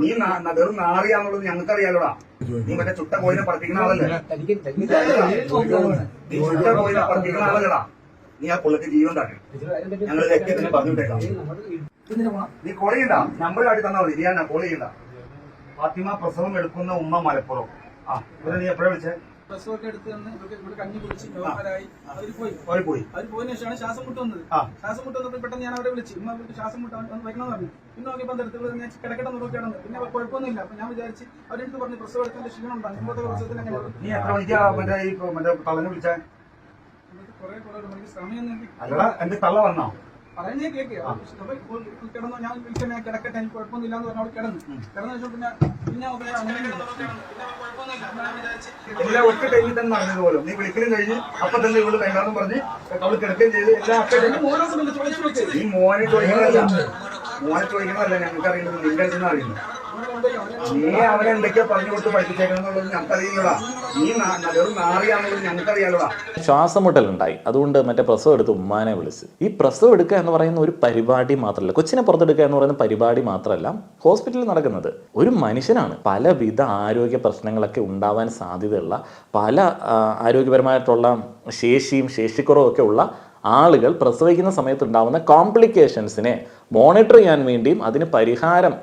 നീ വെറും നാറിയാന്നുള്ളത് ഞങ്ങൾക്ക് അറിയാലോടാ നീ മറ്റേ ചുട്ട കോയിനെ പഠിപ്പിക്കുന്ന ആളല്ലേ? നീ ചുട്ട കോയിനെ ആളല്ലടാ. നീ ആ പുള്ളിക്ക് ജീവൻ കാട്ടി. ഞങ്ങൾ ലക്ഷ്യത്തിന് പറഞ്ഞുവിട്ടേക്കാം. നീ കോൾ ചെയ്യണ്ട. നമ്പർ കാട്ടി തന്നാ മതി. ഞാൻ കോൾ ചെയ്യണ്ട. ഫാത്തിമ പ്രസവം എടുക്കുന്ന ഉമ്മ മലപ്പുറം. ആ ഇവരെ നീ എപ്പോഴാ വിളിച്ചേ? പ്രസവമൊക്കെ എടുത്ത് തന്ന് ഇവർക്ക് ഇവിടെ കഞ്ഞി കുടിച്ച് നോർമലായി അവർ പോയി. അവർ പോയി. അവർ പോയതിനു ശേഷമാണ് ശ്വാസം മുട്ട് വന്നത്. ശ്വാസം മുട്ട് വന്നപ്പോൾ പെട്ടെന്ന് ഞാൻ അവരെ വിളിച്ചു ഇമ്മ അവർക്ക് ശ്വാസം മുട്ട് വന്ന് വയ്ക്കണമെന്ന് പറഞ്ഞു. പിന്നെ നോക്കിയപ്പോൾ അടുത്തുള്ളത് ഞാൻ കിടക്കട്ടെ നോക്കി പിന്നെ അവർ കുഴപ്പമൊന്നുമില്ല. അപ്പൊ ഞാൻ വിചാരിച്ച് അവരെടുത്ത് പറഞ്ഞു പ്രസവം എടുക്കേണ്ട ക്ഷീണം പ്രസവത്തിന് അങ്ങനെ കുറെ കുറെ സമയം അല്ലടാ എന്റെ തള്ള വന്നോ? പറയുന്നേ കേക്ക് കിടന്നു. ഞാൻ വിളിക്കാൻ ഞാൻ കിടക്കട്ടെ എനിക്ക് കുഴപ്പമൊന്നുമില്ല എന്ന് പറഞ്ഞു അവിടെ കിടന്നു. കിടന്ന ശേഷം പിന്നെ പിന്നെ അങ്ങനെ ഒറ്റ ടൈമിൽ തന്നെ നീ വിളിക്കലും കഴിഞ്ഞ് അപ്പൊ തന്നെ ഇവൾ വേണ്ടാന്ന് പറഞ്ഞ് അവൾ കിടക്കുകയും ചെയ്ത്. എല്ലാം അപ്പൊ ടൈമിൽ ഓരോ സമയത്ത് ചോദിച്ചു നീ മോനെ മോനെ ചോദിക്കുന്നതല്ല ഞങ്ങൾക്ക് അറിയുന്നത് നിന്റെ അടുത്ത് അറിയുന്നു നീ അവനെ എന്തൊക്കെയാ പറഞ്ഞു കൊടുത്ത് ഞങ്ങൾക്ക് അറിയുന്നില്ല നീ നല്ലൊരു നാറിയാണെന്നുള്ളത് വെറും നാറിയാന്നുള്ളത് ഞങ്ങൾക്ക് അറിയാലോ ശ്വാസം മുട്ടലുണ്ടായി. അതുകൊണ്ട് മറ്റേ പ്രസവം എടുത്ത് ഉമ്മാനെ വിളിച്ച്. ഈ പ്രസവം എടുക്കുക എന്ന് പറയുന്ന ഒരു പരിപാടി മാത്രമല്ല കൊച്ചിനെ പുറത്തെടുക്കുക എന്ന് പറയുന്ന പരിപാടി മാത്രമല്ല ഹോസ്പിറ്റലിൽ നടക്കുന്നത്. ഒരു മനുഷ്യനാണ്. പലവിധ ആരോഗ്യ പ്രശ്നങ്ങളൊക്കെ ഉണ്ടാവാൻ സാധ്യതയുള്ള പല ആരോഗ്യപരമായിട്ടുള്ള ശേഷിയും ശേഷിക്കുറവും ഒക്കെ ഉള്ള ആളുകൾ പ്രസവിക്കുന്ന സമയത്ത് ഉണ്ടാകുന്ന കോംപ്ലിക്കേഷൻസിനെ മോണിറ്റർ ചെയ്യാൻ വേണ്ടിയും അതിന് പരിഹാരം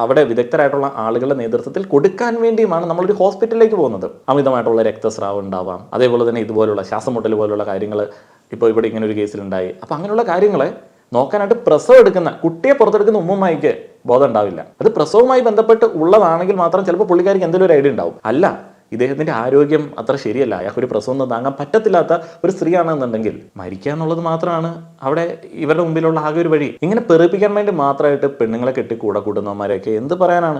അവിടെ വിദഗ്ധരായിട്ടുള്ള ആളുകളുടെ നേതൃത്വത്തിൽ കൊടുക്കാൻ വേണ്ടിയുമാണ് നമ്മളൊരു ഹോസ്പിറ്റലിലേക്ക് പോകുന്നത്. അമിതമായിട്ടുള്ള രക്തസ്രാവം ഉണ്ടാവാം. അതേപോലെ തന്നെ ഇതുപോലുള്ള ശ്വാസമുട്ടൽ പോലുള്ള കാര്യങ്ങൾ ഇപ്പോൾ ഇവിടെ ഇങ്ങനെ ഒരു കേസിലുണ്ടായി. അപ്പോൾ അങ്ങനെയുള്ള കാര്യങ്ങളെ നോക്കാനായിട്ട് പ്രസവം എടുക്കുന്ന കുട്ടിയെ പുറത്തെടുക്കുന്ന ഉമ്മമായിക്ക് ബോധം ഉണ്ടാവില്ല. അത് പ്രസവവുമായി ബന്ധപ്പെട്ട് ഉള്ളതാണെങ്കിൽ മാത്രം ചിലപ്പോൾ പുള്ളിക്കാരിക്ക് എന്തെങ്കിലും ഒരു ഐഡിയ ഉണ്ടാവും. അല്ല ഇദ്ദേഹത്തിന്റെ ആരോഗ്യം അത്ര ശരിയല്ല. അയാൾക്ക് ഒരു പ്രസവം താങ്ങാൻ പറ്റത്തില്ലാത്ത ഒരു സ്ത്രീയാണെന്നുണ്ടെങ്കിൽ മരിക്കുക എന്നുള്ളത് മാത്രമാണ് അവിടെ ഇവരുടെ മുമ്പിലുള്ള ആകെ ഒരു വഴി. ഇങ്ങനെ പെറുപ്പിക്കാൻ വേണ്ടി മാത്രമായിട്ട് പെണ്ണുങ്ങളെ കെട്ടി കൂടെ കൂട്ടുന്നവന്മാരെയൊക്കെ എന്ത് പറയാനാണ്?